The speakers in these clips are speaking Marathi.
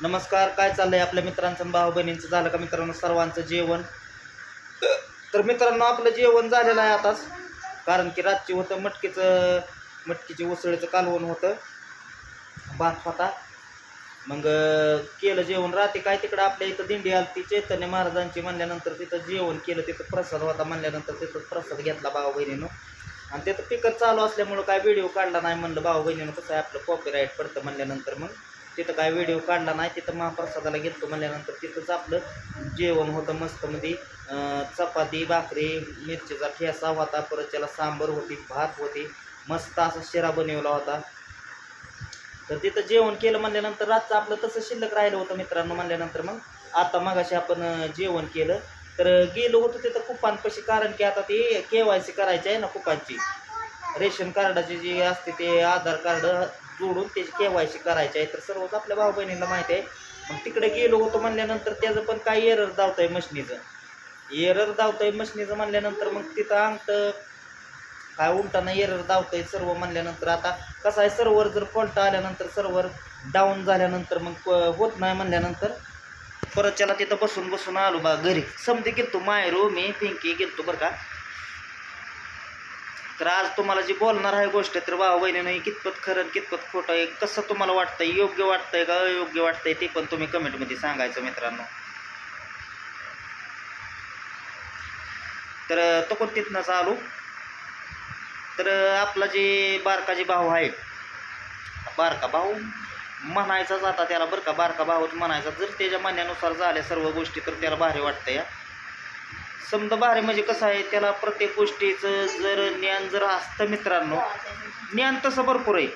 नमस्कार काय चाललंय आपल्या मित्रांचं भाऊ बहिणींचं? झालं का मित्रांनो सर्वांचं जेवण? तर मित्रांनो आपलं जेवण झालेलं आहे आताच. कारण की रातची होतं मटकीचं मटकीची उसळीचं कालवण होतं. भात होता. मग केलं जेवण. रात्री काय तिकडं आपल्या इथं दिंडी आलती चैतन्य महाराजांची म्हणल्यानंतर तिथं जेवण केलं तिथं प्रसाद होता म्हणल्यानंतर तिथं प्रसाद घेतला भाऊ बहिणीनं. आणि तिथं पिकर चालू असल्यामुळं काय व्हिडिओ काढला नाही म्हणलं भाऊ बहिणीनं कसं आहे आपलं कॉपीराईट पडतं म्हणल्यानंतर मग. तिथं काय व्हिडिओ काढला नाही तिथं महाप्रसादाला गेलतो म्हणल्यानंतर तिथंच आपलं जेवण होतं मस्तमध्ये चपाती भाकरी मिरचीचा ठेसा होता परत त्याला सांबर होती भात होती. मस्त असा शिरा बनवला होता. तर तिथं जेवण केलं म्हणल्यानंतर रातचं आपलं तसं शिल्लक राहिलं होतं मित्रांनो म्हणल्यानंतर मग. आता मगाशी आपण जेवण केलं. तर गेलो होतो तिथं कुपांपाशी कारण की आता ते के वाय सी करायची आहे ना कुपांची. रेशन कार्डाची जी असते ते आधार कार्ड जोडून त्याची के वाय सी करायची आहे. तर सर्वच आपल्या भाऊ बहिणीला माहिती आहे. मग तिकडे गेलो होतो म्हणल्यानंतर त्याचं पण काही एरर धावत आहे मशनीचं. एरर धावत आहे मशनीचं म्हणल्यानंतर मग तिथं अंगठ काय उलटाना एरर आहे सर्व म्हणल्यानंतर. आता कसं आहे सर्व्हर जर फॉल्ट आल्यानंतर सर्व्हर डाऊन झाल्यानंतर मग प- होत नाही म्हणल्यानंतर परत त्याला तिथं बसून बसून आलो बा घरी. समजे गेलतो मायरो मी पिंकी गेलतो बरं का. तर आज तुम्हाला जी बोलणार आहे गोष्ट तर भाऊ बहिणीनं कितपत खरं कितपत खोटं आहे कसं तुम्हाला वाटतंय योग्य वाटतंय का अयोग्य वाटतंय ते पण तुम्ही कमेंटमध्ये सांगायचं मित्रांनो. तर तो पण तिथनंच आलो. तर आपला जे बारका जे भाऊ आहे बारका भाऊ म्हणायचाच आता त्याला बरं का बारका भाऊच म्हणायचा जर त्याच्या म्हणण्यानुसार झाल्या सर्व गोष्टी तर त्याला भारी वाटतं या समजा भारी म्हणजे कसं आहे त्याला प्रत्येक गोष्टीचं जर ज्ञान जर असतं मित्रांनो ज्ञान तसं भरपूर आहे.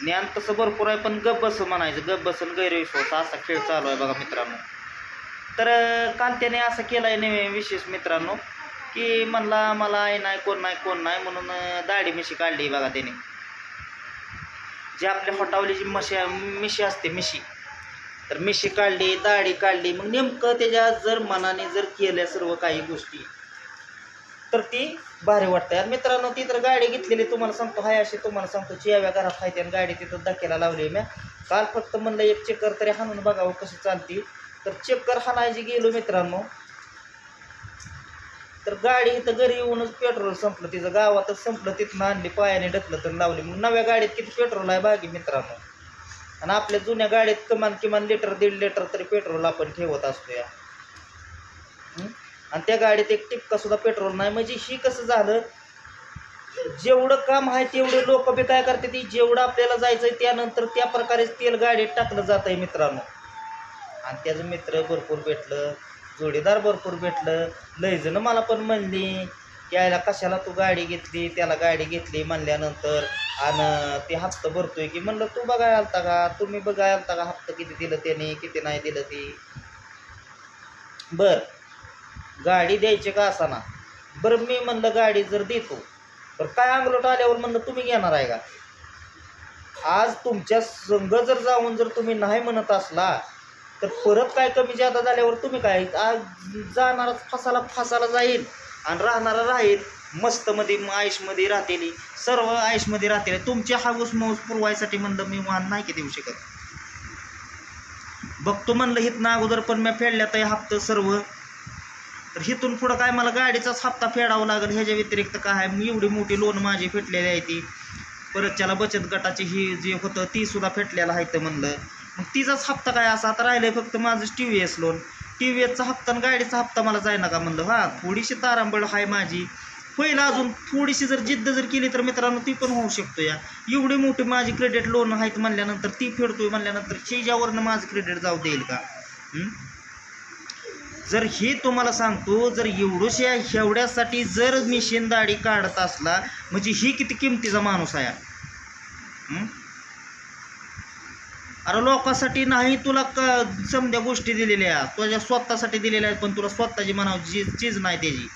ज्ञान तसं भरपूर आहे पण गप बस म्हणायचं गप बसन गैरविश्वास असा खेळ चालू आहे बघा मित्रांनो. तर काल त्याने असं केलं आहे नेहमी विशेष मित्रांनो की म्हणला मला आहे नाही कोण नाही कोण नाही म्हणून दाढी मिशी काढली बघा त्याने. जे आपल्या फटावली जी मशी मिशी असते मिशी. तर मिशी काढली दाढी काढली मग नेमकं त्याच्या जर मनाने जर केल्या सर्व काही गोष्टी तर ती भारी वाटते आणि मित्रांनो ती तर गाडी घेतलेली तुम्हाला सांगतो हाय अशी तुम्हाला सांगतो चिव्या घरात आहे आणि गाडी तिथं धक्क्याला लावली म्या काल फक्त म्हणलं एक चेकर तरी हाणून बघावं कशी चालती. तर चेकर हाणायची गेलो मित्रांनो तर गाडी इथं घरी येऊनच पेट्रोल संपलं तिचं गावातच संपलं तिथनं आणली पायाने ढकलं तर लावली. मग नव्या गाडीत किती पेट्रोल आहे बाकी मित्रांनो? आणि आपल्या जुन्या गाडीत किमान किमान लिटर दीड लिटर तरी पेट्रोल आपण ठेवत असतो या. आणि त्या गाडीत एक टिपका सुद्धा पेट्रोल नाही. म्हणजे ही कसं झालं? जेवढं काम आहे तेवढे लोक बी काय करते ती जेवढं आपल्याला जायचं आहे त्यानंतर त्या प्रकारे तेल गाडीत टाकलं जात आहे मित्रांनो. आणि त्याचं मित्र भरपूर भेटलं. जोडीदार भरपूर भेटलं. लयजणं मला पण म्हणली यायला कशाला तू गाडी घेतली? त्याला गाडी घेतली म्हणल्यानंतर आणि ते हप्ता भरतोय की म्हणलं तू बघाय आलता का? तुम्ही बघाय आलता का? हप्ता किती दिलं त्याने? किती नाही दिलं ती? बर. गाडी द्यायची का असाना? बरं मी म्हणलं गाडी जर देतो तर काय अंगलोट आल्यावर म्हणलं तुम्ही घेणार आहे का? आज तुमच्या संघ जर जाऊन जर तुम्ही नाही म्हणत असला तर परत काय कमी जादा झाल्यावर तुम्ही काय आज जाणारा फसाला फसाला जाईल आणि राहणारा राहील. मस्तमध्ये आयुषमध्ये राहतेली. सर्व आयुषमध्ये राहतील. तुमची हाऊस माऊस पुरवायसाठी म्हणलं मी वाहन नाही की देऊ शकत. बघतो म्हणलं हिथनं अगोदर पण मी फेडल्यात आहे हप्तं सर्व. तर हिथून पुढं काय मला गाडीचाच हप्ता फेडावा लागेल ह्याच्या व्यतिरिक्त काय? आहे एवढी मोठी लोन माझी फेटलेली आहे ती. परत त्याला बचत गटाची ही जे होतं ती सुद्धा फेटलेलं आहे तर म्हणलं. तिचाच हप्ता काय असा? आता राहिलं फक्त माझं T V S loan T V एसचा हप्ता आणि गाडीचा हप्ता मला जायना का म्हणलं? हां थोडीशी तारांबळ आहे माझी. होईल अजून थोडीशी जर जिद्द जर केली तर मित्रांनो ती पण होऊ शकतो या. एवढी मोठी माझी क्रेडिट लोन आहेत म्हणल्यानंतर ती फेडतोय म्हणल्यानंतर शेजावरनं माझं क्रेडिट जाऊ देईल का? जर हे तुम्हाला सांगतो जर एवढ्याशा एवढ्यासाठी जर मी दाढी काढत असला म्हणजे ही किती किमतीचा माणूस आहे? अरे लोकांसाठी नाही तुला क समध्या गोष्टी दिलेल्या. तुझ्या स्वतःसाठी दिलेल्या आहेत पण तुला स्वतःची म्हणावं जी चीज नाही त्याची.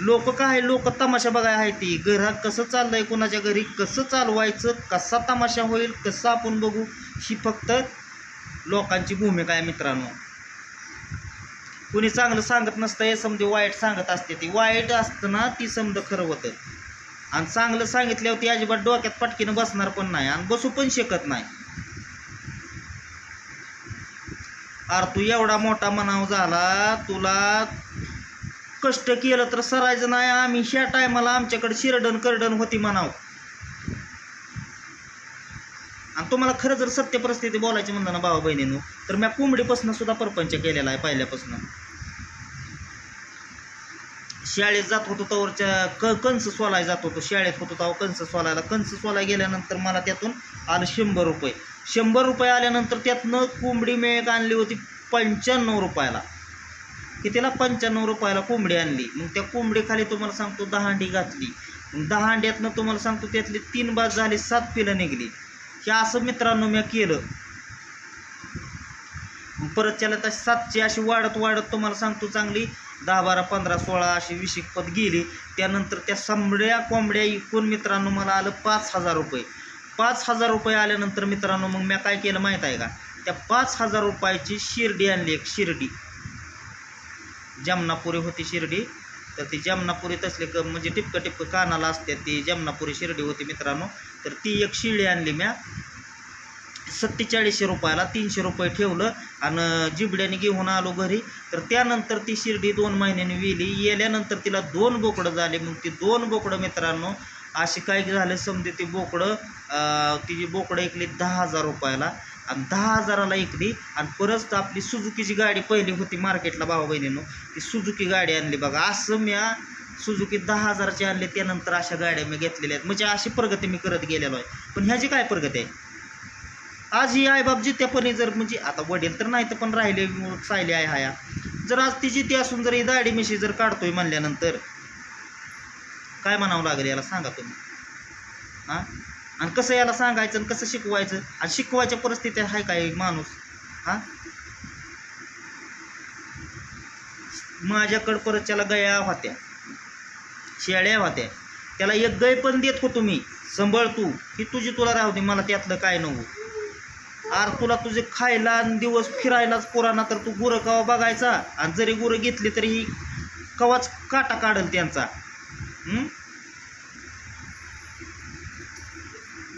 लोक काय लोक तमाशा बघाय आहे ती. घरात कसं चाललंय कोणाच्या घरी कसं चालवायचं कसा तमाशा होईल कसं आपण बघू ही फक्त लोकांची भूमिका आहे मित्रांनो. कुणी चांगलं सांगत नसतं हे समजे वाईट सांगत असते ती. वाईट असतं ना ती समज खरं होतं. आणि चांगलं सांगितल्यावर ती अजिबात डोक्यात पटकीनं बसणार पण नाही. आणि बसू पण शकत नाही. अरे तू एवढा मोठा म्हणाव झाला तुला कष्ट केलं तर सरायचं नाही आम्ही ह्या टायमाला आमच्याकडे शिरडण करडण होती म्हणाव. आणि तुम्हाला खरं जर सत्य परिस्थिती बोलायची म्हणलं ना भावा बहिणीनं तर मी कोंबडीपासून सुद्धा परपंच केलेला आहे पहिल्यापासून. शाळेत जात होतो तवरच्या क कंस सोलाय जात होतो. शाळेत होतो तेव्हा कंस सोलायला. कंस सोलाय गेल्यानंतर मला त्यातून आलं शंभर रुपये. शंभर रुपये आल्यानंतर त्यातनं कोंबडी मेळ आणली होती पंच्याण्णव रुपयाला. कितीला? पंच्याण्णव रुपयाला कोंबडी आणली. मग त्या कोंबडीखाली तुम्हाला सांगतो दहा अंडी घातली. मग दहा अंड्यातनं तुम्हाला सांगतो त्यातली तीन बाज झाली सात पिलं निघली. हे असं मित्रांनो मी केलं. परत त्याला तशी सातशे अशी वाढत वाढत तुम्हाला सांगतो चांगली दहा बारा पंधरा सोळा अशी वीस पद गेली. त्यानंतर त्या संबड्या कोंबड्या इकून मित्रांनो मला आलं पाच हजार रुपये. पाच हजार रुपये आल्यानंतर मित्रांनो मग मी काय केलं माहीत आहे का? त्या पाच हजार रुपयाची शिर्डी आणली एक शिर्डी. जमनापुरी होती शिर्डी. तर ती जमनापुरी तसले क म्हणजे टिपकं टिपकं कानाला असते ती जमनापुरी शिर्डी होती मित्रांनो. तर ती एक शिर्डी आणली म्या. सत्तेचाळीसशे रुपयाला तीनशे रुपये ठेवलं आणि जिबड्याने घेऊन आलो घरी. तर त्यानंतर ती शिर्डी दोन महिन्यांनी विली. येल्यानंतर तिला दोन बोकडं झाले. मग ती दोन बोकडं मित्रांनो अशी काय झालं समजे ती बोकडं तिची बोकडं ऐकली दहा हजार रुपयाला आणि दहा हजाराला ऐकली आणि परत आपली सुजुकीची गाडी पहिली होती मार्केटला भावा बहिणीनं. ती सुजुकी गाडी आणली बघा. असं म्या सुजुकी दहा हजाराची आणली त्यानंतर अशा गाड्या मी घेतलेल्या आहेत. म्हणजे अशी प्रगती मी करत गेलेलो आहे. पण ह्याची काय प्रगती आहे? आज ही आईबाप जित्यापणी जर म्हणजे आता वडील तर नाही तर पण राहिले सायले आहे हाया. जर आज ती जिती असून जर ही दाडी मिशी जर काढतोय म्हणल्यानंतर काय म्हणावं लागेल याला सांगा तुम्ही. हां? आणि कसं याला सांगायचं आणि कसं शिकवायचं? आणि शिकवायच्या परिस्थिती आहे काय माणूस? हां? माझ्याकडं परत त्याला गया होत्या. शेळ्या होत्या. त्याला एक गय पण देत होतो मी संभळ तू. ही तुझी तुला राहू दे. मला त्यातलं काय नव्हतं. आर तुला तुझे खायला आणि दिवस फिरायलाच पुराणा तर तू गुरं कवा बघायचा? आणि जरी गुरं घेतली तरी ही कवाच काटा काढल त्यांचा हं?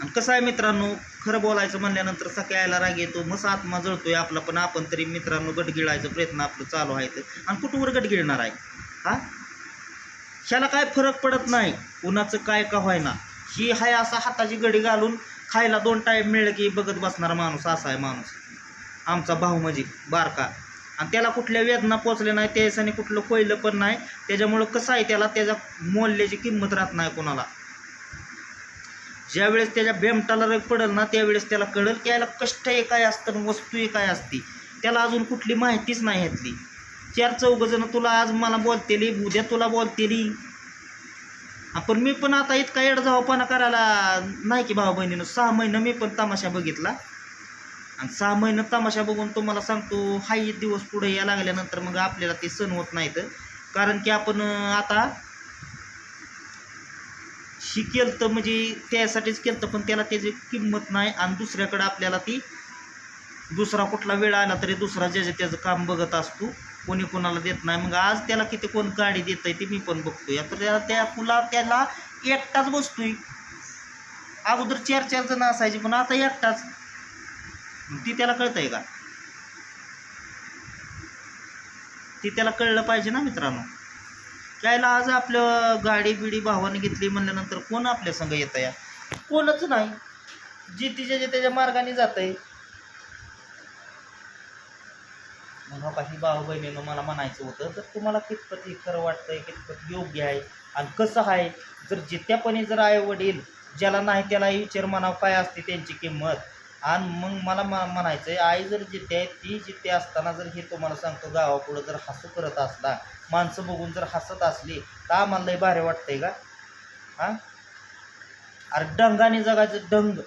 आणि कसं आहे मित्रांनो? खरं बोलायचं म्हणल्यानंतर सकाळला राग येतो मस्त आत्मा जळतोय आपला पण. आपण तरी मित्रांनो गट गिळायचा प्रयत्न आपलं चालू आहे. तर आणि कुठवर गट गिळणार आहे? हा? ह्याला काय फरक पडत नाही. उन्हाचं काय का व्हायना ही हाय असा हाताची गडी घालून खायला दोन टाईम मिळलं की बघत बसणारा माणूस असा आहे माणूस. आमचा भाऊ म्हणजे बारका. आणि त्याला कुठल्या वेदना पोचल्या नाही त्याच्याने कुठलं कोयलं पण नाही. त्याच्यामुळं कसं आहे त्याला त्याच्या मोल्याची किंमत राहत नाही कोणाला. ज्यावेळेस त्याच्या बेमटाला रग पडेल ना त्यावेळेस त्याला कळेल की याला कष्ट हे काय असतं आणि वस्तू हे काय असते. त्याला अजून कुठली माहितीच नाही ह्यातली. चार चौघजणं तुला आज मला बोलतेली उद्या तुला बोलतेली. आपण मी पण आता इतका येडजावपणा करायला नाही की भाऊ बहिणीनं. सहा महिनं मी पण तमाशा बघितला. आणि सहा महिनं तमाशा बघून तुम्हाला सांगतो हाही दिवस पुढे या लागल्यानंतर मग आपल्याला ते सण होत नाहीत. कारण की आपण आता ही शिकेल तर म्हणजे त्यासाठीच केलं पण त्याला त्याची किंमत नाही आणि दुसऱ्याकडं आपल्याला ती दुसरा कुठला वेळ आला तरी दुसरा ज्याचं त्याचं काम बघत असतो कोणी कोणाला देत नाही. मग आज त्याला किती कोण गाडी देत आहे ते मी पण बघतोय. आता त्याला त्या पुला त्याला एकटाच बसतोय. अगोदर चार चार जण असायचे पण आता एकटाच. मग ती त्याला कळतंय का? ती त्याला कळलं पाहिजे ना मित्रांनो. कायला आज आपलं गाडी बिडी भावाने घेतली म्हणल्यानंतर कोण आपल्या संग येतं या? कोणच नाही. जे तिच्या जे त्याच्या मार्गाने जात आहे मग काही भाऊ बहिणीनं मला म्हणायचं होतं तर तुम्हाला कितपत हे खरं वाटतंय कितपत योग्य आहे आणि कसं आहे जर जित्यापणे जर आई वडील ज्याला नाही त्याला विचार म्हणावं काय असते त्यांची किंमत आणि मग मला मा म्हणायचं आहे आई जर जिथे आहे ती जिथे असताना जर हे तुम्हाला सांगतो गावापुढं जर हसू करत असला माणसं बघून जर हसत असली तर आम्हाला भारी वाटतंय का? हां? अरे डंगाने जगायचं डंग.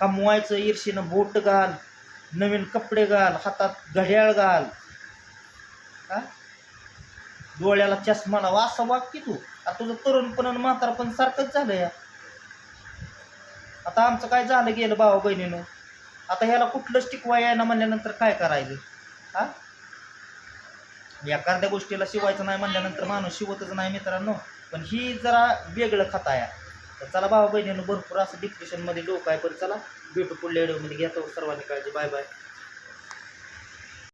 कमवायचं ईर्षीनं बोट घाल नवीन कपडे घाल हातात घड्याळ घाल. हा? डोळ्याला चष्मा लावा असं वाग की तू. आता तुझं तरुणपण म्हातारपण सारखंच झालं या आता आमचं काय झालं गेलं भावा बहिणीनं? आता ह्याला कुठलंच टिकवा यायला म्हणल्यानंतर काय करायचं? हा? एखाद्या गोष्टीला शिवायचं नाही म्हणल्यानंतर माणूस शिवतच नाही मित्रांनो. पण ही जरा वेगळं खाता आहे. तर चला भाऊ बहिणीनं भरपूर असं डिप्रेशनमध्ये लोक आहे. पण चला. ब्युटिफुल लेडीमध्ये घेतो सर्वांनी काळजी. Bye bye